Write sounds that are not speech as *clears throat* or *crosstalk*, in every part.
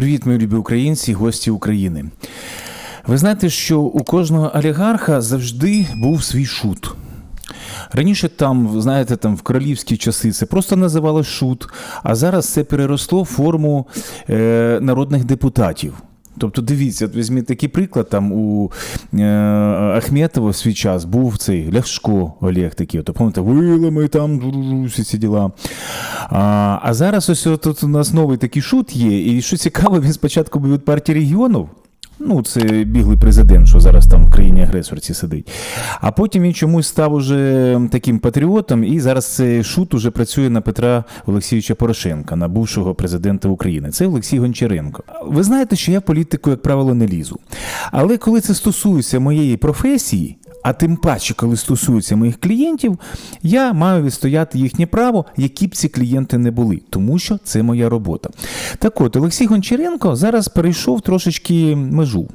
Привіт, мої любі українці, гості України. Ви знаєте, що у кожного олігарха завжди був свій шут. Раніше там, знаєте, там в королівські часи це просто називалось шут, а зараз це переросло в форму е, народних депутатів. Тобто, дивіться, от візьміть такий приклад, там у е, Ахметова в свій час був цей Ляшко Олег такий, от, пам'ятаєте, вилами там всі ці діла. А, а зараз ось тут у нас новий такий шут є, і що цікаво, він спочатку був від партії регіонів, Ну, це біглий президент, що зараз там в країні агресорці сидить. А потім він чомусь став уже таким патріотом, і зараз цей шут уже працює на Петра Олексійовича Порошенка, на бувшого президента України. Це Олексій Гончаренко. Ви знаєте, що я в політику, як правило, не лізу. Але коли це стосується моєї професії, а тим паче, коли стосується моїх клієнтів, я маю відстояти їхнє право, які б ці клієнти не були, тому що це моя робота. Так от, Олексій Гончаренко зараз перейшов трошечки межу.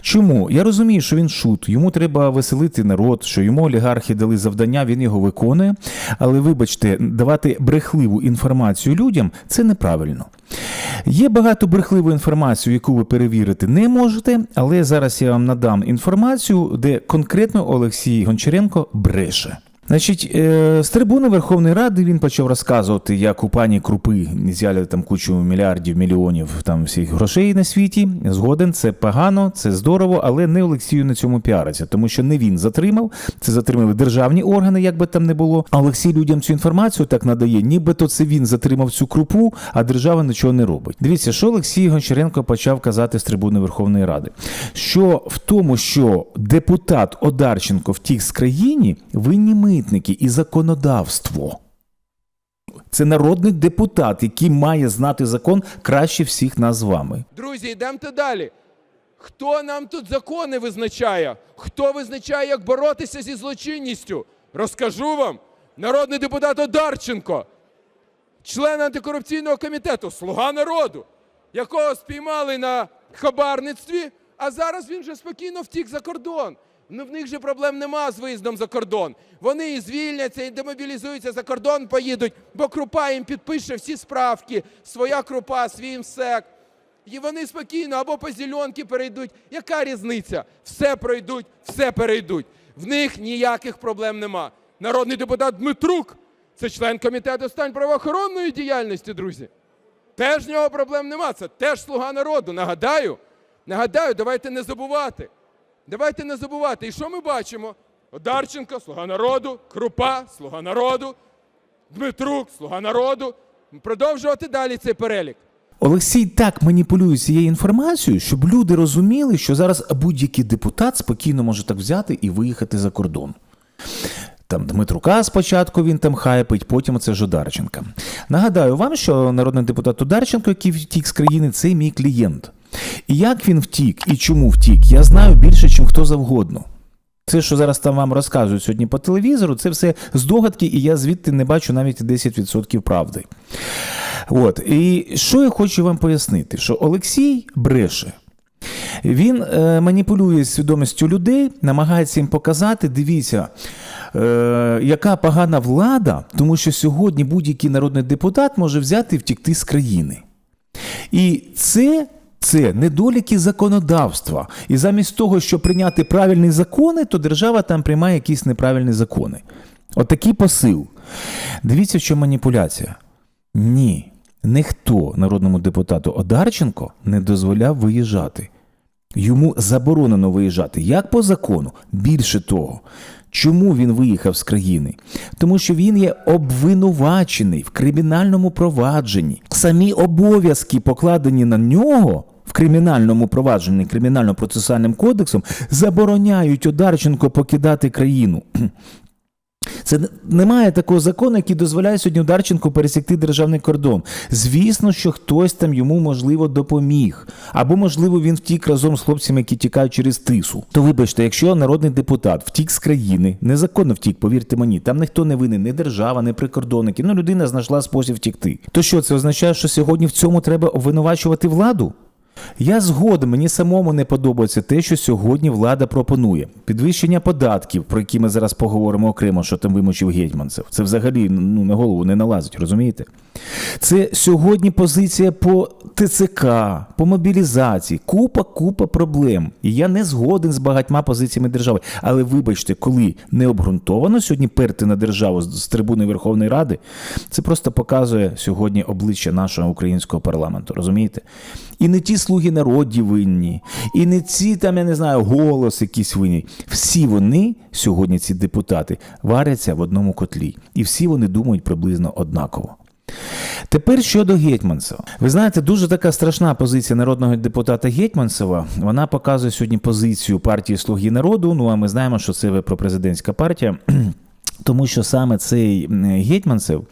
Чому? Я розумію, що він шут, йому треба веселити народ, що йому олігархи дали завдання, він його виконує. Але вибачте, давати брехливу інформацію людям це неправильно. Є багато брехливої інформації, яку ви перевірити не можете, але зараз я вам надам інформацію, де конкретно Олексій Гончаренко бреше. Значить, е, з трибуни Верховної Ради він почав розказувати, як у пані Крупи взяли там кучу мільярдів, мільйонів там всіх грошей на світі. Згоден, це погано, це здорово, але не Олексію на цьому піариться, тому що не він затримав, це затримали державні органи, як би там не було. А Олексій людям цю інформацію так надає, нібито це він затримав цю крупу, а держава нічого не робить. Дивіться, що Олексій Гончаренко почав казати з трибуни Верховної Ради, що в тому, що депутат Одарченко втік з країни, винні ми митники і законодавство. Це народний депутат, який має знати закон краще всіх нас з вами. Друзі, йдемте далі. Хто нам тут закони визначає? Хто визначає, як боротися зі злочинністю? Розкажу вам. Народний депутат Одарченко, член антикорупційного комітету, слуга народу, якого спіймали на хабарництві, а зараз він вже спокійно втік за кордон. Ну в них же проблем нема з виїздом за кордон. Вони і звільняться, і демобілізуються за кордон, поїдуть, бо крупа їм підпише всі справки, своя крупа, свій МСЕК. І вони спокійно або по зеленки перейдуть. Яка різниця? Все пройдуть, все перейдуть. В них ніяких проблем нема. Народний депутат Дмитрук це член комітету стань правоохоронної діяльності, друзі. Теж в нього проблем нема. Це теж слуга народу. Нагадаю, нагадаю, давайте не забувати. Давайте не забувати. І що ми бачимо? Одарченко, слуга народу, Крупа, слуга народу, Дмитрук, слуга народу. Продовжувати далі цей перелік. Олексій так маніпулює цією інформацією, щоб люди розуміли, що зараз будь-який депутат спокійно може так взяти і виїхати за кордон. Там Дмитрука спочатку він там хайпить, потім це Жодарченка. Нагадаю вам, що народний депутат Одарченко, який втік з країни, це мій клієнт. І як він втік і чому втік, я знаю більше, ніж хто завгодно. Це, що зараз там вам розказують сьогодні по телевізору, це все здогадки, і я звідти не бачу навіть 10% правди. От. І що я хочу вам пояснити, що Олексій бреше. Він е, маніпулює свідомістю людей, намагається їм показати, дивіться, е, яка погана влада, тому що сьогодні будь-який народний депутат може взяти і втікти з країни. І це це недоліки законодавства. І замість того, щоб прийняти правильні закони, то держава там приймає якісь неправильні закони. Отакий От посил. Дивіться, що маніпуляція. Ні, ніхто народному депутату Одарченко не дозволяв виїжджати. Йому заборонено виїжджати як по закону, більше того. Чому він виїхав з країни? Тому що він є обвинувачений в кримінальному провадженні. Самі обов'язки, покладені на нього кримінальному провадженні кримінально-процесуальним кодексом, забороняють Одарченко покидати країну. Це немає такого закону, який дозволяє сьогодні Ударченку пересікти державний кордон. Звісно, що хтось там йому можливо допоміг, або можливо він втік разом з хлопцями, які тікають через тису. То вибачте, якщо народний депутат втік з країни, незаконно втік, повірте мені, там ніхто не винен, ні держава, ні прикордонники. Ну людина знайшла спосіб втікти. То що це означає, що сьогодні в цьому треба обвинувачувати владу? Я згоден, мені самому не подобається те, що сьогодні влада пропонує. Підвищення податків, про які ми зараз поговоримо окремо, що там вимучив гетьманцев. Це взагалі ну, на голову не налазить, розумієте? Це сьогодні позиція по ТЦК, по мобілізації, купа, купа проблем. І я не згоден з багатьма позиціями держави. Але вибачте, коли не обґрунтовано сьогодні перти на державу з трибуни Верховної Ради, це просто показує сьогодні обличчя нашого українського парламенту. Розумієте? І не ті слуги народів винні, і не ці там, я не знаю, голос якийсь винні. Всі вони сьогодні, ці депутати, варяться в одному котлі, і всі вони думають приблизно однаково. Тепер щодо Гетьманцева. Ви знаєте, дуже така страшна позиція народного депутата Гетьманцева. Вона показує сьогодні позицію партії Слуги народу. Ну а ми знаємо, що це пропрезидентська партія. *clears throat* Тому що саме цей Гетьманцев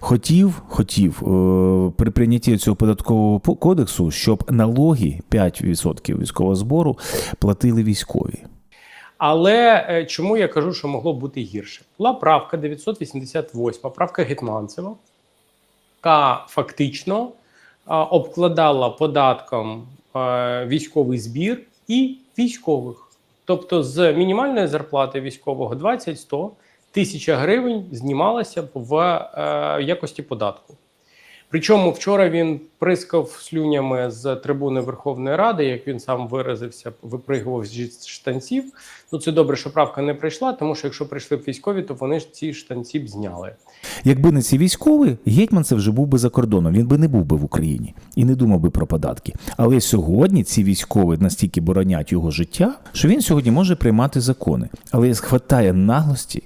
хотів, хотів е, при прийнятті цього податкового по- кодексу, щоб налоги 5% військового збору платили військові. Але е, чому я кажу, що могло бути гірше? Була правка 988, правка Гетманцева, яка фактично обкладала податком військовий збір і військових. Тобто з мінімальної зарплати військового 20-100 тисяча гривень знімалася в е, якості податку. Причому вчора він прискав слюнями з трибуни Верховної Ради, як він сам виразився, випригував з штанців. Ну це добре, що правка не прийшла, тому що якщо прийшли б військові, то вони ж ці штанці б зняли. Якби не ці військові, Гетьманцев вже був би за кордоном. Він би не був би в Україні і не думав би про податки. Але сьогодні ці військові настільки боронять його життя, що він сьогодні може приймати закони. Але хватає наглості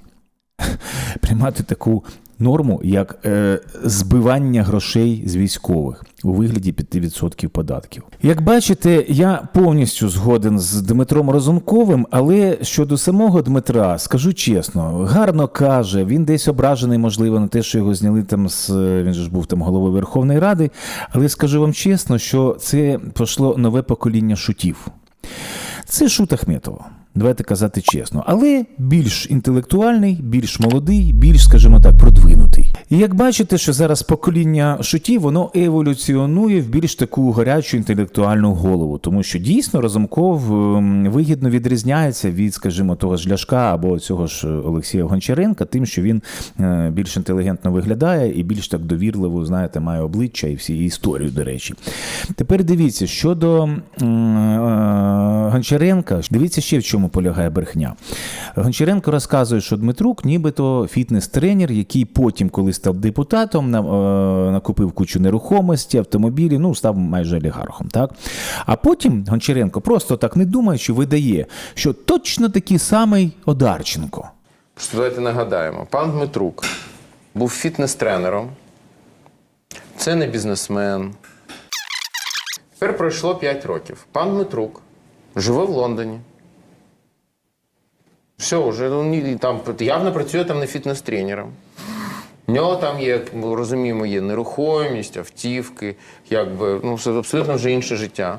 *laughs* приймати таку норму, як е, збивання грошей з військових у вигляді 5% податків. Як бачите, я повністю згоден з Дмитром Розумковим, але щодо самого Дмитра, скажу чесно, гарно каже, він десь ображений, можливо, на те, що його зняли там з він ж був там головою Верховної Ради. Але скажу вам чесно, що це пішло нове покоління шутів. Це шут Ахметова. Давайте казати чесно, але більш інтелектуальний, більш молодий, більш, скажімо так, продвинутий. І як бачите, що зараз покоління шутів, воно еволюціонує в більш таку гарячу інтелектуальну голову, тому що дійсно Разумков ем, вигідно відрізняється від, скажімо, того ж Ляшка або цього ж Олексія Гончаренка, тим, що він е, більш інтелігентно виглядає і більш так довірливо, знаєте, має обличчя і всі історію, до речі. Тепер дивіться, щодо е, Гончаренка, дивіться ще в чому полягає брехня. Гончаренко розказує, що Дмитрук нібито фітнес-тренер, який потім, коли став депутатом, е, накупив кучу нерухомості, автомобілі, ну, став майже олігархом. Так? А потім Гончаренко просто так не думаючи, видає, що точно такий самий Одарченко. Просто давайте нагадаємо, пан Дмитрук був фітнес-тренером, це не бізнесмен. Тепер пройшло 5 років. Пан Дмитрук живе в Лондоні. Все, вже ну, там явно працює там не фітнес-тренером. У нього там є, як ми розуміємо, є нерухомість, автівки, якби, ну, це абсолютно вже інше життя.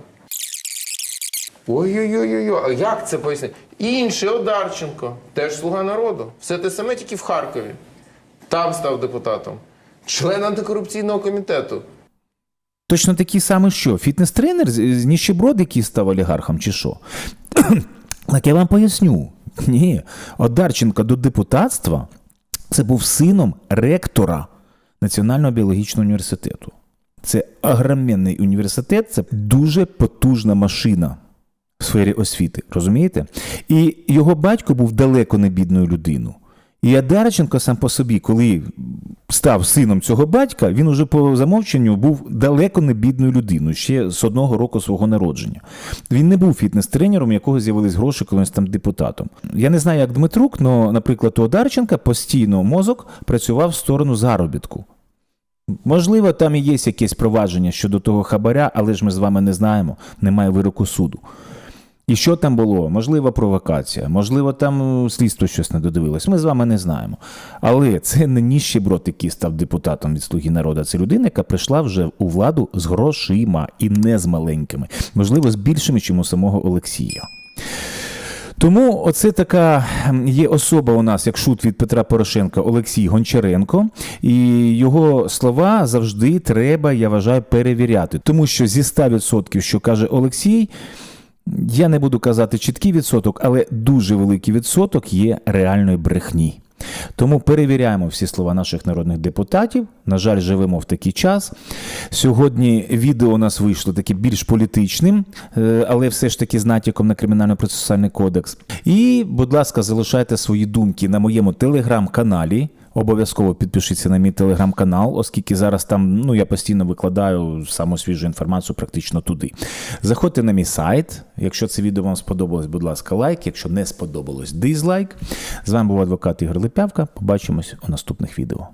Ой-ой-ой, а як це пояснити? Інший Одарченко, теж слуга народу. Все те саме, тільки в Харкові. Там став депутатом. Член антикорупційного комітету. Точно такий самий що? Фітнес-тренер з ніщеброд, який став олігархом, чи що? *clears throat* так я вам поясню. Ні, Одарченко до депутатства це був сином ректора Національного біологічного університету. Це агроменний університет, це дуже потужна машина в сфері освіти, розумієте? І його батько був далеко не бідною людиною. І Адарченко сам по собі, коли став сином цього батька, він уже по замовченню був далеко не бідною людиною ще з одного року свого народження. Він не був фітнес-тренером, якого з'явились гроші, коли він став депутатом. Я не знаю, як Дмитрук, але, наприклад, у Одарченка постійно мозок працював в сторону заробітку. Можливо, там і є якесь провадження щодо того хабаря, але ж ми з вами не знаємо, немає вироку суду. І що там було? Можливо, провокація, можливо, там е, слідство щось не додивилось. Ми з вами не знаємо. Але це не ніщеброд, який став депутатом від Слуги народу. Це людина, яка прийшла вже у владу з грошима і не з маленькими, можливо, з більшими, ніж у самого Олексія. Тому оце така є особа у нас, як шут від Петра Порошенка Олексій Гончаренко, і його слова завжди треба, я вважаю, перевіряти. Тому що зі 100%, що каже Олексій, я не буду казати чіткий відсоток, але дуже великий відсоток є реальної брехні. Тому перевіряємо всі слова наших народних депутатів. На жаль, живемо в такий час. Сьогодні відео у нас вийшло таке більш політичним, е, але все ж таки з натяком на кримінально-процесуальний кодекс. І, будь ласка, залишайте свої думки на моєму телеграм-каналі. Обов'язково підпишіться на мій телеграм-канал, оскільки зараз там ну я постійно викладаю саму свіжу інформацію практично туди. Заходьте на мій сайт. Якщо це відео вам сподобалось, будь ласка, лайк. Якщо не сподобалось, дизлайк. З вами був адвокат Ігор Липявка. Побачимось у наступних відео.